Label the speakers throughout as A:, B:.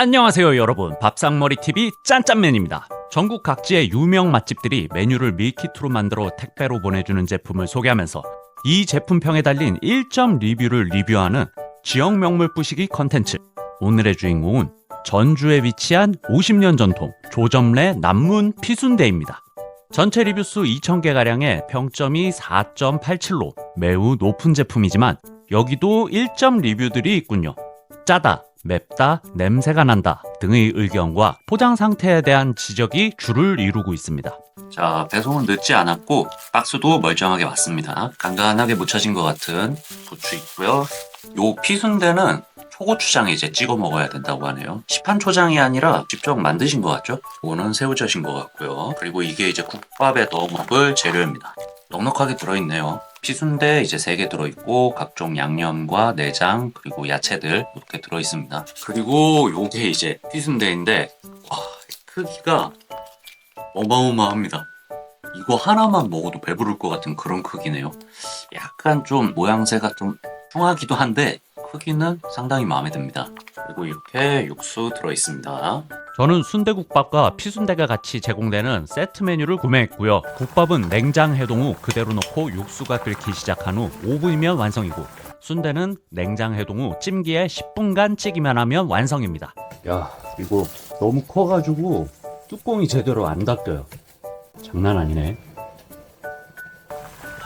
A: 안녕하세요 여러분. 밥상머리TV 짠짠맨입니다. 전국 각지의 유명 맛집들이 메뉴를 밀키트로 만들어 택배로 보내주는 제품을 소개하면서 이 제품평에 달린 1점 리뷰를 리뷰하는 지역 명물 뿌시기 컨텐츠. 오늘의 주인공은 전주에 위치한 50년 전통 조점래 남문 피순대입니다. 전체 리뷰수 2,000개가량의 평점이 4.87로 매우 높은 제품이지만 여기도 1점 리뷰들이 있군요. 짜다, 맵다, 냄새가 난다 등의 의견과 포장 상태에 대한 지적이 줄을 이루고 있습니다. 자, 배송은 늦지 않았고 박스도 멀쩡하게 왔습니다. 간간하게 묻혀진 것 같은 부추 있고요. 요 피순대는 초고추장에 이제 찍어 먹어야 된다고 하네요. 시판 초장이 아니라 직접 만드신 것 같죠? 이거는 새우젓인 것 같고요. 그리고 이게 이제 국밥에 넣어 먹을 재료입니다. 넉넉하게 들어있네요. 피순대 이제 3개 들어있고 각종 양념과 내장 그리고 야채들 이렇게 들어있습니다. 그리고 요게 이제 피순대인데 와 크기가 어마어마합니다. 이거 하나만 먹어도 배부를 것 같은 그런 크기네요. 약간 좀 모양새가 좀 흉하기도 한데 크기는 상당히 마음에 듭니다. 그리고 이렇게 육수 들어있습니다. 저는 순대국밥과 피순대가 같이 제공되는 세트 메뉴를 구매했고요. 국밥은 냉장 해동 후 그대로 넣고 육수가 끓기 시작한 후 5분이면 완성이고 순대는 냉장 해동 후 찜기에 10분간 찌기만 하면 완성입니다. 야, 이거 너무 커가지고 뚜껑이 제대로 안 닫혀요. 장난 아니네.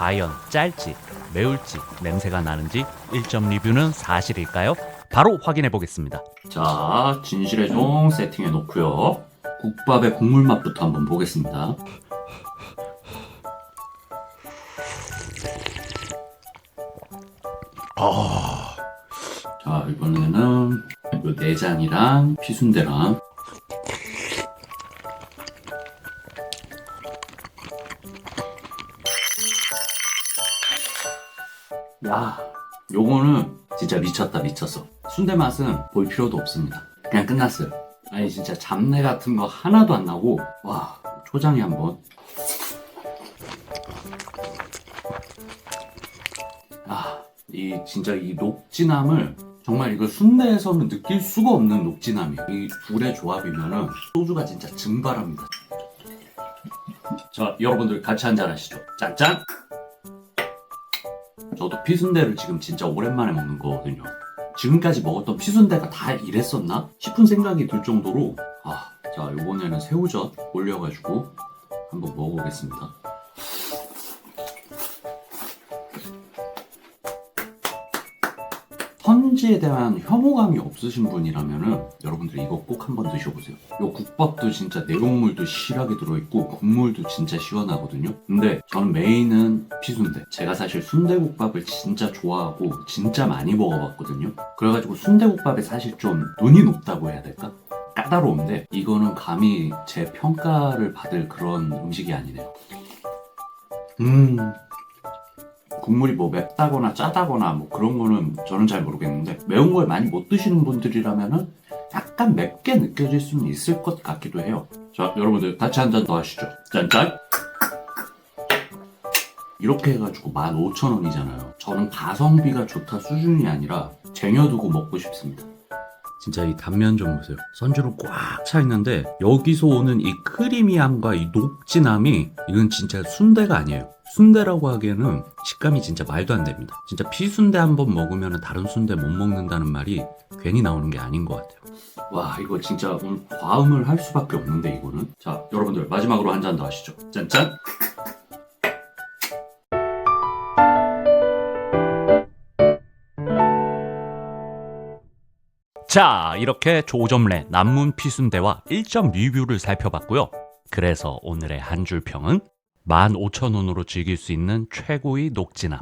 A: 과연 짤지, 매울지, 냄새가 나는지 1점 리뷰는 사실일까요? 바로 확인해 보겠습니다. 자, 진실의 종 세팅해 놓고요. 국밥의 국물 맛부터 한번 보겠습니다. 아, 자 이번에는 요 내장이랑 피순대랑 야, 요거는 진짜 미쳤다 미쳤어. 순대 맛은 볼 필요도 없습니다. 그냥 끝났어요. 아니 진짜 잡내 같은 거 하나도 안 나고 와 초장이 한번. 아, 이 진짜 이 녹진함을 정말 이거 순대에서는 느낄 수가 없는 녹진함이. 이 둘의 조합이면은 소주가 진짜 증발합니다. 자, 여러분들 같이 한잔 하시죠. 짠짠. 저도 피순대를 지금 진짜 오랜만에 먹는 거거든요. 지금까지 먹었던 피순대가 다 이랬었나 싶은 생각이 들 정도로 아, 자 이번에는 새우젓 올려가지고 한번 먹어보겠습니다. 선지에 대한 혐오감이 없으신 분이라면은 여러분들 이거 꼭 한번 드셔보세요. 요 국밥도 진짜 내용물도 실하게 들어있고 국물도 진짜 시원하거든요. 근데 저는 메인은 피순대. 제가 사실 순대국밥을 진짜 좋아하고 진짜 많이 먹어봤거든요. 그래가지고 순대국밥에 사실 좀 눈이 높다고 해야 될까? 까다로운데 이거는 감히 제 평가를 받을 그런 음식이 아니네요. 음, 국물이 뭐 맵다거나 짜다거나 뭐 그런 거는 저는 잘 모르겠는데 매운 걸 많이 못 드시는 분들이라면은 약간 맵게 느껴질 수는 있을 것 같기도 해요. 자, 여러분들 같이 한 잔 더 하시죠. 짠짠! 이렇게 해가지고 15,000원이잖아요. 저는 가성비가 좋다 수준이 아니라 쟁여두고 먹고 싶습니다. 진짜 이 단면 좀 보세요. 선주로 꽉 차 있는데 여기서 오는 이 크리미함과 이 녹진함이 이건 진짜 순대가 아니에요. 순대라고 하기에는 식감이 진짜 말도 안 됩니다. 진짜 피순대 한 번 먹으면 다른 순대 못 먹는다는 말이 괜히 나오는 게 아닌 것 같아요. 와 이거 진짜 오늘 과음을 할 수밖에 없는데 이거는 자 여러분들 마지막으로 한 잔 더 하시죠. 짠짠. 자, 이렇게 조점래 남문 피순대와 1점 리뷰를 살펴봤고요. 그래서 오늘의 한 줄 평은 15,000원으로 즐길 수 있는 최고의 녹진함.